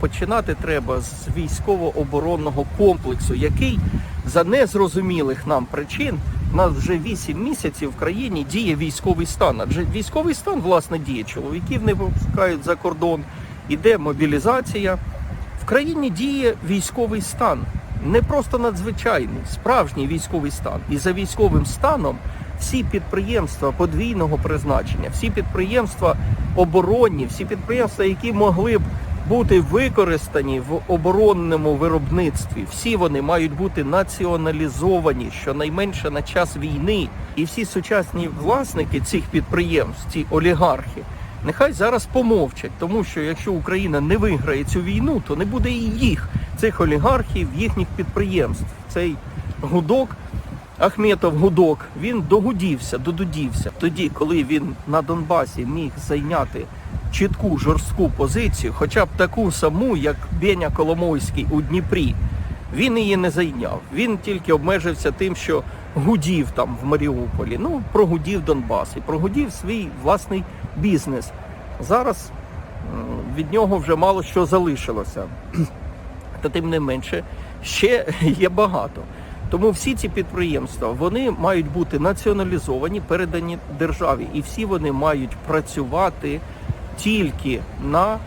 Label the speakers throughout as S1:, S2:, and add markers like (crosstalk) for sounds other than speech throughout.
S1: Починати треба з військово-оборонного комплексу, який за незрозумілих нам причин у нас вже 8 місяців в країні діє військовий стан. Адже військовий стан власне діє. Чоловіків не випускають за кордон, іде мобілізація. В країні діє військовий стан. Не просто надзвичайний, справжній військовий стан. І за військовим станом всі підприємства подвійного призначення, всі підприємства оборонні, всі підприємства, які могли б бути використані в оборонному виробництві. Всі вони мають бути націоналізовані, щонайменше на час війни. І всі сучасні власники цих підприємств, ці олігархи, нехай зараз помовчать, тому що якщо Україна не виграє цю війну, то не буде і їх, цих олігархів, їхніх підприємств. Цей гудок. Ахметов гудок, він догудівся, додудівся. Тоді, коли він на Донбасі міг зайняти чітку жорстку позицію, хоча б таку саму, як Беня Коломойський у Дніпрі, він її не зайняв. Він тільки обмежився тим, що гудів там в Маріуполі. Ну, прогудів Донбас і прогудів свій власний бізнес. Зараз від нього вже мало що залишилося. Та тим не менше, ще є багато. Тому всі ці підприємства вони мають бути націоналізовані, передані державі, і всі вони мають працювати тільки на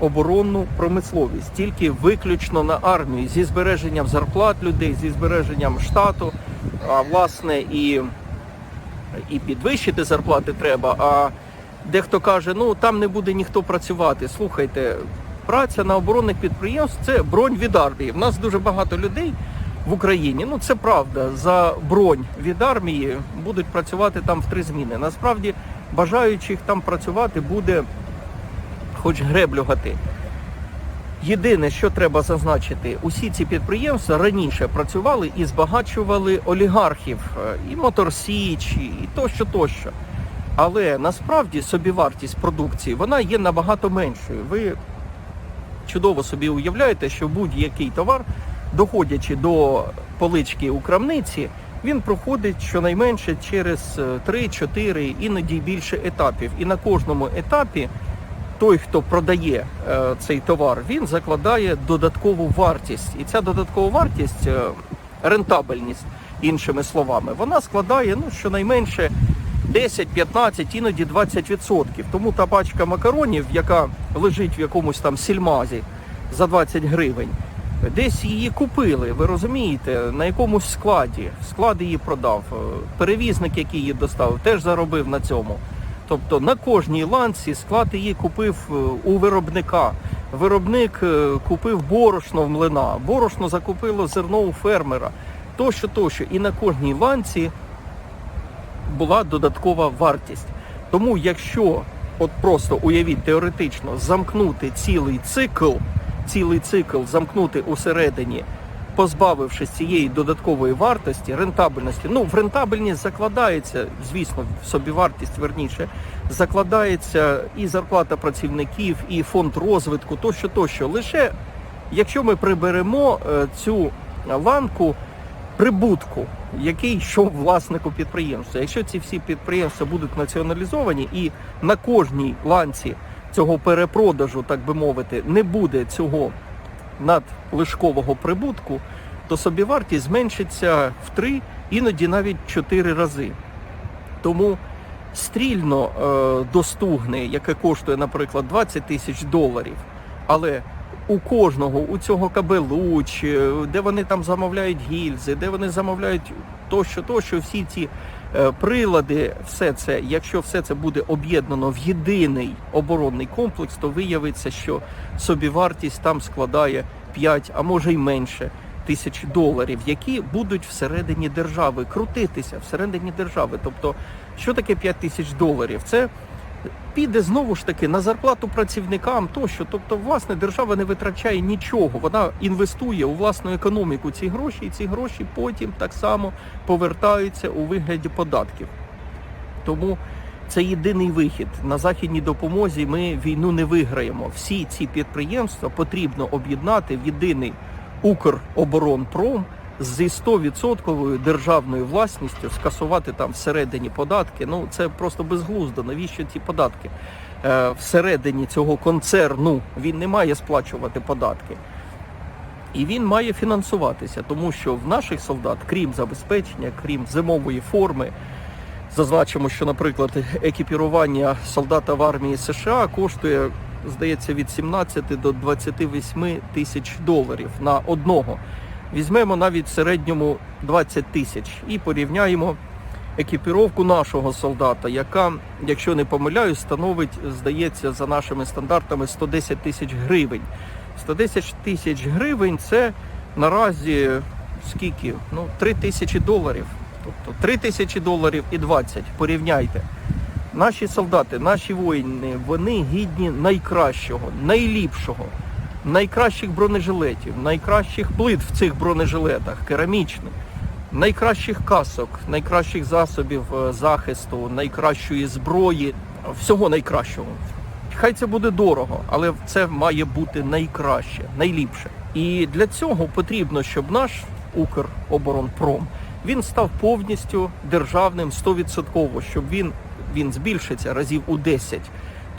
S1: оборонну промисловість, тільки виключно на армію зі збереженням зарплат людей, зі збереженням штату, а власне і, і підвищити зарплати треба. А дехто каже, ну там не буде ніхто працювати. Слухайте, праця на оборонних підприємствах це бронь від армії. В нас дуже багато людей в Україні. Ну це правда. За бронь від армії будуть працювати там в три зміни. Насправді бажаючих там працювати буде хоч греблю гати. Єдине, що треба зазначити, усі ці підприємства раніше працювали і збагачували олігархів, е, і Моторсіч, і тощо, тощо. Але насправді собівартість продукції вона є набагато меншою. Ви чудово собі уявляєте, що будь-який товар, доходячи до полички у крамниці, він проходить щонайменше через е, 3-4, іноді більше етапів. І на кожному етапі той, хто продає е, цей товар, він закладає додаткову вартість. І ця додаткова вартість, е, рентабельність, іншими словами, вона складає ну, щонайменше 10, 15, іноді 20%. Тому та пачка макаронів, яка лежить в якомусь там сільмазі за 20 гривень, десь її купили, ви розумієте, на якомусь складі. Склад її продав. Е, Перевізник, який її доставив, теж заробив на цьому. Тобто на кожній ланці склад її купив е, у виробника. Виробник е, купив борошно в млина, борошно закупило зерно у фермера, тощо, тощо. І на кожній ланці була додаткова вартість. Тому якщо от просто уявіть теоретично замкнути цілий цикл, цілий цикл замкнути усередині, позбавившись цієї додаткової вартості, рентабельності, ну в рентабельність закладається, звісно, в собівартість верніше, закладається і зарплата працівників, і фонд розвитку, тощо, тощо. Лише якщо ми приберемо е, цю ланку прибутку, який йшов власнику підприємства. Якщо ці всі підприємства будуть націоналізовані і на кожній ланці цього перепродажу, так би мовити, не буде цього надлишкового прибутку, то собівартість зменшиться в три, іноді навіть чотири рази. Тому стрільно е, доступне, яке коштує, наприклад, 20 тисяч доларів, але у кожного, у цього кабелуч, де вони там замовляють гільзи, де вони замовляють тощо, тощо, всі ці прилади, все це, якщо все це буде об'єднано в єдиний оборонний комплекс, то виявиться, що собівартість там складає 5, а може й менше тисяч доларів, які будуть всередині держави крутитися всередині держави. Тобто, що таке 5 тисяч доларів? Це піде знову ж таки на зарплату працівникам тощо. Тобто, власне, держава не витрачає нічого. Вона інвестує у власну економіку ці гроші, і ці гроші потім так само повертаються у вигляді податків. Тому це єдиний вихід. На західній допомозі ми війну не виграємо. Всі ці підприємства потрібно об'єднати в єдиний Укроборонпром зі 100% державною власністю, скасувати там всередині податки. Ну це просто безглуздо. Навіщо ці податки? е, всередині цього концерну, він не має сплачувати податки. І він має фінансуватися, тому що в наших солдат, крім забезпечення, крім зимової форми, зазначимо, що, наприклад, екіпірування солдата в армії США коштує, здається, від 17 до 28 тисяч доларів на одного. Візьмемо навіть в середньому 20 тисяч і порівняємо екіпіровку нашого солдата, яка, якщо не помиляюсь, становить, здається, за нашими стандартами 110 тисяч гривень. 110 тисяч гривень це наразі скільки? Ну, 3 тисячі доларів. Тобто 3 тисячі доларів і 20. Порівняйте. Наші солдати, наші воїни, вони гідні найкращого, найліпшого, найкращих бронежилетів, найкращих плит в цих бронежилетах, керамічних, найкращих касок, найкращих засобів е, захисту, найкращої зброї, всього найкращого. Хай це буде дорого, але це має бути найкраще, найліпше. І для цього потрібно, щоб наш Укроборонпром він став повністю державним 100%, щоб він, він збільшиться разів у 10.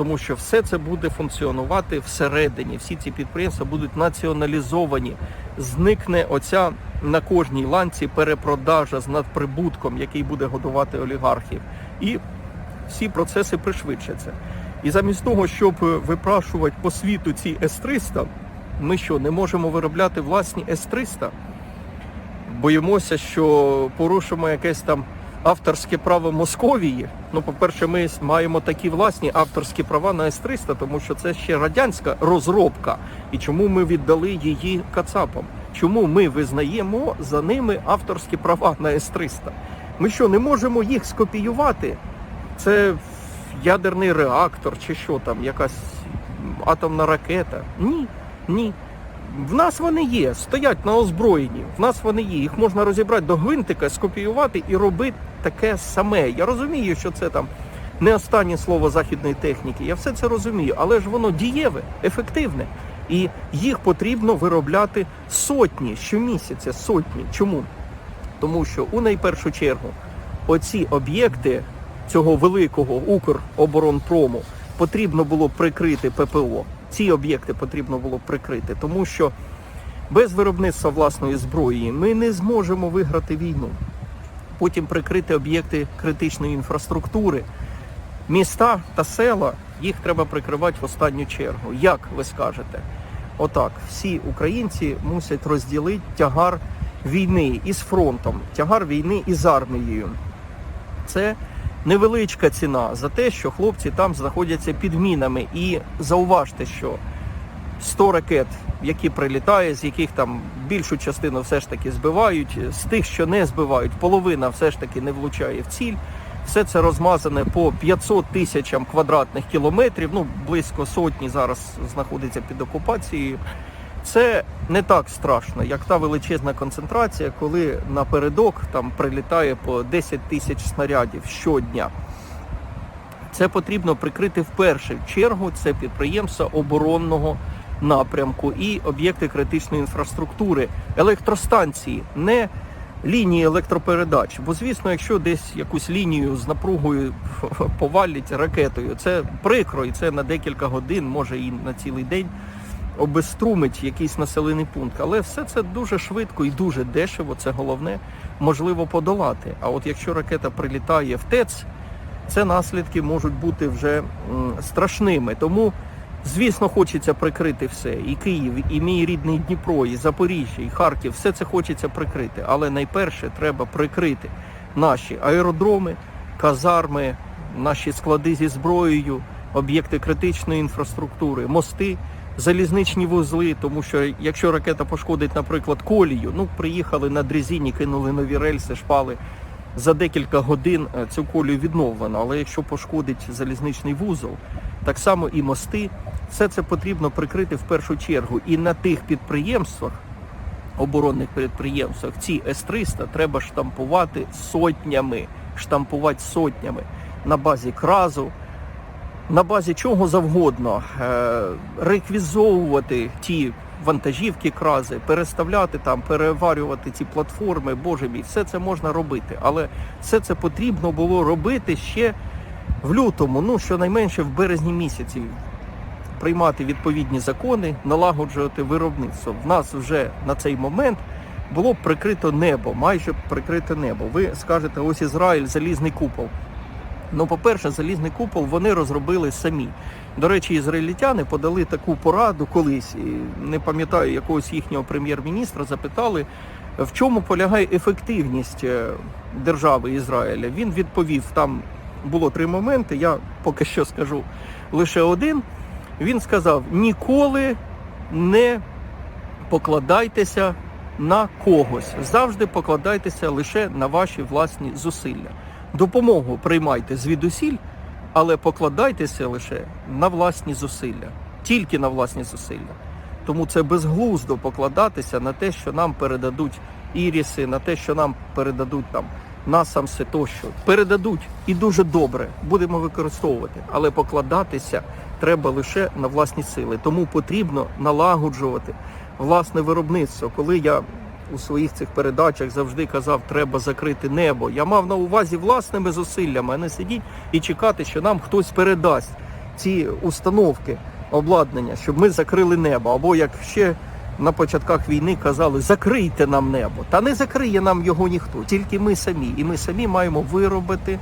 S1: Тому що все це буде функціонувати всередині. Всі ці підприємства будуть націоналізовані. Зникне оця на кожній ланці перепродажа з надприбутком, який буде годувати олігархів. І всі процеси пришвидшаться. І замість того, щоб е, випрашувати по світу ці С-300, ми що, не можемо виробляти власні С-300? Боїмося, що порушимо якесь там авторське право Московії. Ну, по-перше, ми маємо такі власні авторські права на С-300, тому що це ще радянська розробка. І чому ми віддали її Кацапам? Чому ми визнаємо за ними авторські права на С-300? Ми що, не можемо їх скопіювати? Це ядерний реактор чи що там, якась атомна ракета. Ні, ні. В нас вони є, стоять на озброєнні, в нас вони є. Їх можна розібрати до гвинтика, скопіювати і робити таке саме. Я розумію, що це там не останнє слово західної техніки. Я все це розумію, але ж воно дієве, ефективне. І їх потрібно виробляти сотні щомісяця, сотні. Чому? Тому що у найпершу чергу оці об'єкти цього великого Укроборонпрому потрібно було прикрити ППО. Ці об'єкти потрібно було прикрити, тому що без виробництва власної зброї ми не зможемо виграти війну. Потім прикрити об'єкти критичної інфраструктури. Міста та села їх треба прикривати в останню чергу. Як ви скажете? Отак, всі українці мусять розділити тягар війни із фронтом, тягар війни із армією. Це невеличка ціна за те, що хлопці там знаходяться під мінами. І зауважте, що 100 ракет, які прилітають, з яких там більшу частину все ж таки збивають, з тих, що не збивають, половина все ж таки не влучає в ціль. Все це розмазане по 500 тисячам квадратних кілометрів, ну близько сотні зараз знаходиться під окупацією. Це не так страшно, як та величезна концентрація, коли напередок там прилітає по 10 тисяч снарядів щодня. Це потрібно прикрити в першу чергу. Це підприємства оборонного напрямку і об'єкти критичної інфраструктури, електростанції, не лінії електропередач. Бо, звісно, якщо десь якусь лінію з напругою (laughs) повалять ракетою, це прикро, і це на декілька годин, може і на цілий день обезструмить якийсь населений пункт. Але все це дуже швидко і дуже дешево, це головне, можливо подолати. А от якщо ракета прилітає в ТЕЦ, це наслідки можуть бути вже страшними. Тому, звісно, хочеться прикрити все. І Київ, і мій рідний Дніпро, і Запоріжжя, і Харків, все це хочеться прикрити. Але найперше треба прикрити наші аеродроми, казарми, наші склади зі зброєю, об'єкти критичної інфраструктури, мости. Залізничні вузли, тому що якщо ракета пошкодить, наприклад, колію, ну приїхали на дрезині, кинули нові рельси, шпали, за декілька годин е, цю колію відновлено. Але якщо пошкодить залізничний вузол, так само і мости, все це потрібно прикрити в першу чергу. І на тих підприємствах, оборонних підприємствах, ці С-300 треба штампувати сотнями, штампувати сотнями на базі кразу, на базі чого завгодно, е, реквізовувати ті вантажівки крази, переставляти там, переварювати ці платформи, боже мій, все це можна робити. Але все це потрібно було робити ще в лютому, ну щонайменше в березні місяці, приймати відповідні закони, налагоджувати виробництво. В нас вже на цей момент було прикрито небо, майже прикрите небо. Ви скажете, ось Ізраїль, залізний купол. Ну, по-перше, залізний купол вони розробили самі. До речі, ізраїльтяни подали таку пораду колись, не пам'ятаю якогось їхнього прем'єр-міністра, запитали, в чому полягає ефективність е, держави Ізраїля. Він відповів, там було три моменти, я поки що скажу лише один. Він сказав: ніколи не покладайтеся на когось, завжди покладайтеся лише на ваші власні зусилля. Допомогу приймайте звідусіль, але покладайтеся лише на власні зусилля, тільки на власні зусилля. Тому це безглуздо покладатися на те, що нам передадуть іріси, на те, що нам передадуть там насамси тощо. Передадуть і дуже добре будемо використовувати, але покладатися треба лише на власні сили. Тому потрібно налагоджувати власне виробництво. Коли я у своїх цих передачах завжди казав, треба закрити небо. Я мав на увазі власними зусиллями, а не сидіть і чекати, що нам хтось передасть ці установки обладнання, щоб ми закрили небо. Або як ще на початках війни казали, закрийте нам небо. Та не закриє нам його ніхто, тільки ми самі. І ми самі маємо виробити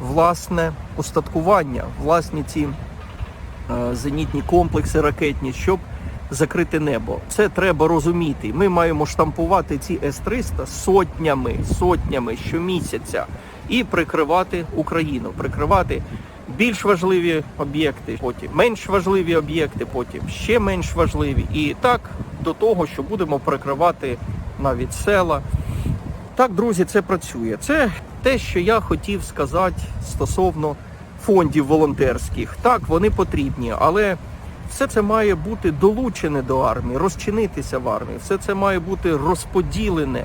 S1: власне устаткування, власні ці е, зенітні комплекси ракетні, щоб закрити небо. Це треба розуміти. Ми маємо штампувати ці С-300 сотнями, сотнями щомісяця і прикривати Україну, прикривати більш важливі об'єкти, потім менш важливі об'єкти, потім ще менш важливі. І так до того, що будемо прикривати навіть села. Так, друзі, це працює. Це те, що я хотів сказати стосовно фондів волонтерських. Так, вони потрібні, але все це має бути долучене до армії, розчинитися в армії. Все це має бути розподілене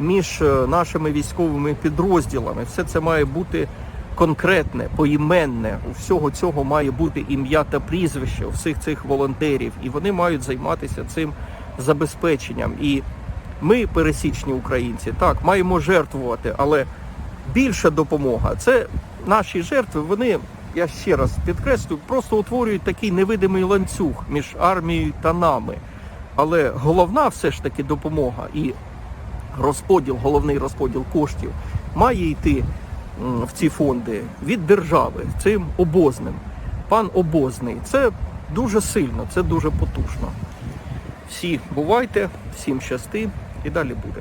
S1: між е, нашими військовими підрозділами. Все це має бути конкретне, поіменне. У всього цього має бути ім'я та прізвище у всіх цих волонтерів, і вони мають займатися цим забезпеченням. І ми, пересічні українці, так маємо жертвувати, але більша допомога це наші жертви. Вони, я ще раз підкреслю, просто утворюють такий невидимий ланцюг між армією та нами. Але головна все ж таки допомога і розподіл, головний розподіл коштів має йти в ці фонди від держави цим обозним. Пан обозний. Це дуже сильно, це дуже потужно. Всі бувайте, всім щасти і далі буде.